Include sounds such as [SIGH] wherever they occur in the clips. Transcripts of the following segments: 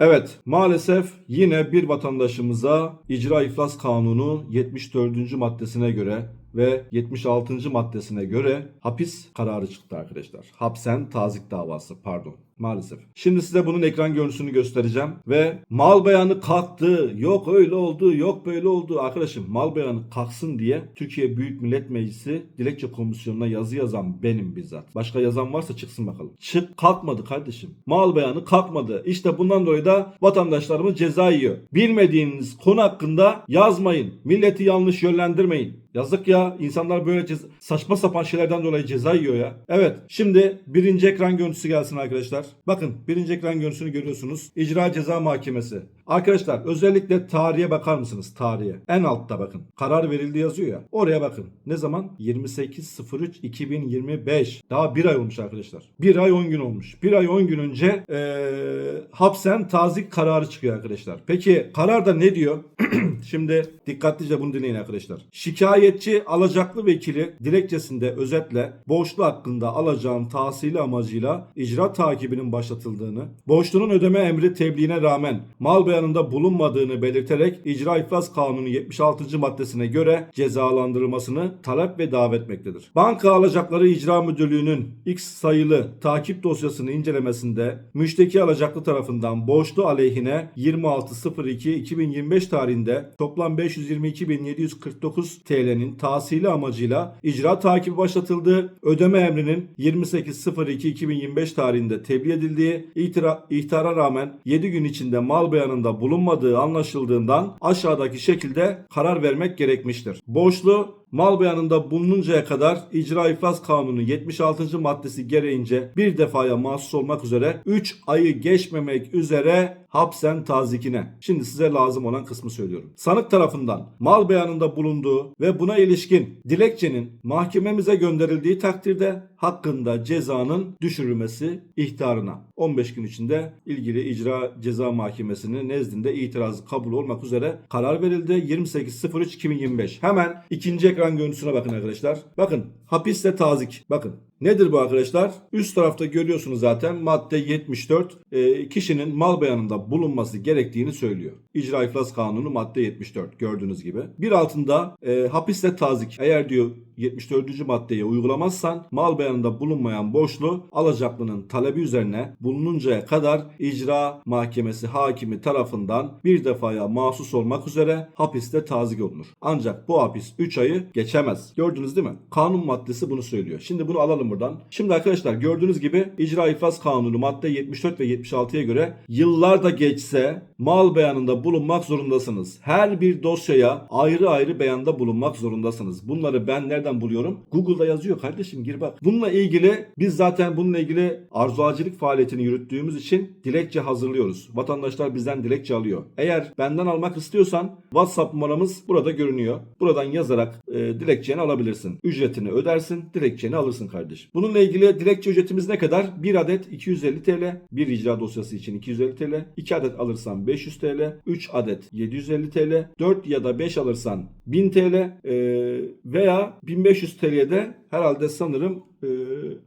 Evet, maalesef yine bir vatandaşımıza icra iflas kanunu 74. maddesine göre ve 76. maddesine göre hapis kararı çıktı arkadaşlar. Hapsen tazik davası pardon. Maalesef. Şimdi size bunun ekran görüntüsünü göstereceğim ve mal beyanı kalktı. Yok öyle oldu, yok böyle oldu. Arkadaşım mal beyanı kalksın diye Türkiye Büyük Millet Meclisi Dilekçe Komisyonu'na yazı yazan benim bizzat. Başka yazan varsa çıksın bakalım. Çık kalkmadı kardeşim. Mal beyanı kalkmadı. İşte bundan dolayı da vatandaşlarımız ceza yiyor. Bilmediğiniz konu hakkında yazmayın. Milleti yanlış yönlendirmeyin. Yazık ya insanlar böyle ceza- saçma sapan şeylerden dolayı ceza yiyor ya. Evet şimdi birinci ekran görüntüsü gelsin arkadaşlar. Bakın birinci ekran görüntüsünü görüyorsunuz. İcra Ceza Mahkemesi. Arkadaşlar özellikle tarihe bakar mısınız? Tarihe. En altta bakın. Karar verildi yazıyor ya. Oraya bakın. Ne zaman? 28.03.2025. Daha bir ay olmuş arkadaşlar. Bir ay 10 gün olmuş. Bir ay 10 gün önce eee, hapsen tazik kararı çıkıyor arkadaşlar. Peki kararda ne diyor? [CLEARS THROAT] Şimdi dikkatlice bunu dinleyin arkadaşlar. Şikayetçi alacaklı vekili dilekçesinde özetle borçlu hakkında alacağın tahsili amacıyla icra takibinin başlatıldığını, borçlunun ödeme emri tebliğine rağmen mal beyanında bulunmadığını belirterek icra iflas kanunu 76. maddesine göre cezalandırılmasını talep ve davet etmektedir. Banka alacakları icra müdürlüğünün X sayılı takip dosyasını incelemesinde müşteki alacaklı tarafından borçlu aleyhine 26.02.2025 tarihinde toplam 522.749 TL'nin tahsili amacıyla icra takibi başlatıldığı, ödeme emrinin 28.02.2025 tarihinde tebliğ edildiği, itira, ihtara rağmen 7 gün içinde mal beyanında bulunmadığı anlaşıldığından aşağıdaki şekilde karar vermek gerekmiştir. Borçlu mal beyanında bulununcaya kadar icra iflas kanunu 76. maddesi gereğince bir defaya mahsus olmak üzere 3 ayı geçmemek üzere hapsen tazikine. Şimdi size lazım olan kısmı söylüyorum. Sanık tarafından mal beyanında bulunduğu ve buna ilişkin dilekçenin mahkememize gönderildiği takdirde hakkında cezanın düşürülmesi ihtarına 15 gün içinde ilgili icra ceza mahkemesinin nezdinde itirazı kabul olmak üzere karar verildi 28.03.2025. Hemen ikinci ekran görüntüsüne bakın arkadaşlar. Bakın hapiste tazik. Bakın Nedir bu arkadaşlar? Üst tarafta görüyorsunuz zaten madde 74 e, kişinin mal beyanında bulunması gerektiğini söylüyor. İcra iflas kanunu madde 74 gördüğünüz gibi. Bir altında e, hapiste tazik eğer diyor 74. maddeye uygulamazsan mal beyanında bulunmayan borçlu alacaklının talebi üzerine bulununcaya kadar icra mahkemesi hakimi tarafından bir defaya mahsus olmak üzere hapiste tazik olunur. Ancak bu hapis 3 ayı geçemez. Gördünüz değil mi? Kanun maddesi bunu söylüyor. Şimdi bunu alalım buradan. Şimdi arkadaşlar gördüğünüz gibi icra iflas kanunu madde 74 ve 76'ya göre yıllar da geçse mal beyanında bulunmak zorundasınız. Her bir dosyaya ayrı ayrı beyanda bulunmak zorundasınız. Bunları ben nereden buluyorum? Google'da yazıyor kardeşim gir bak. Bununla ilgili biz zaten bununla ilgili arzuacılık faaliyetini yürüttüğümüz için dilekçe hazırlıyoruz. Vatandaşlar bizden dilekçe alıyor. Eğer benden almak istiyorsan WhatsApp numaramız burada görünüyor. Buradan yazarak e, dilekçeni alabilirsin. Ücretini ödersin, dilekçeni alırsın kardeşim. Bununla ilgili dilekçe ücretimiz ne kadar? 1 adet 250 TL, bir icra dosyası için 250 TL, 2 adet alırsan 500 TL, 3 adet 750 TL, 4 ya da 5 alırsan 1000 TL e, veya 1500 TL'ye de herhalde sanırım e,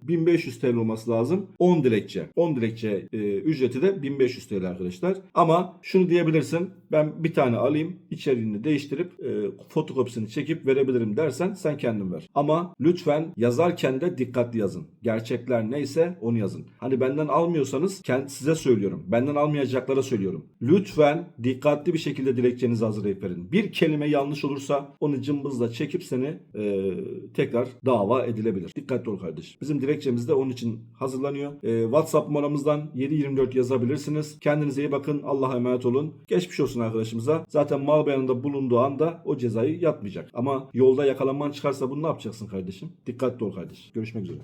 1500 TL olması lazım. 10 dilekçe. 10 dilekçe e, ücreti de 1500 TL arkadaşlar. Ama şunu diyebilirsin. Ben bir tane alayım, içeriğini değiştirip e, fotokopisini çekip verebilirim dersen sen kendin ver. Ama lütfen yazarken de dikkatli yazın. Gerçekler neyse onu yazın. Hani benden almıyorsanız size söylüyorum. Benden almayacaklara söylüyorum. Lütfen dikkatli bir şekilde dilekçenizi hazırlayıp verin. Bir kelime yanlış olursa onu cımbızla çekip seni e, tekrar dava edilebilir. Dikkatli ol kardeş. Bizim dilekçemiz de onun için hazırlanıyor. E, WhatsApp numaramızdan 724 yazabilirsiniz. Kendinize iyi bakın. Allah'a emanet olun. Geçmiş olsun arkadaşımıza. Zaten mal beyanında bulunduğu anda o cezayı yatmayacak. Ama yolda yakalanman çıkarsa bunu ne yapacaksın kardeşim? Dikkatli ol kardeş. Görüşmek üzere.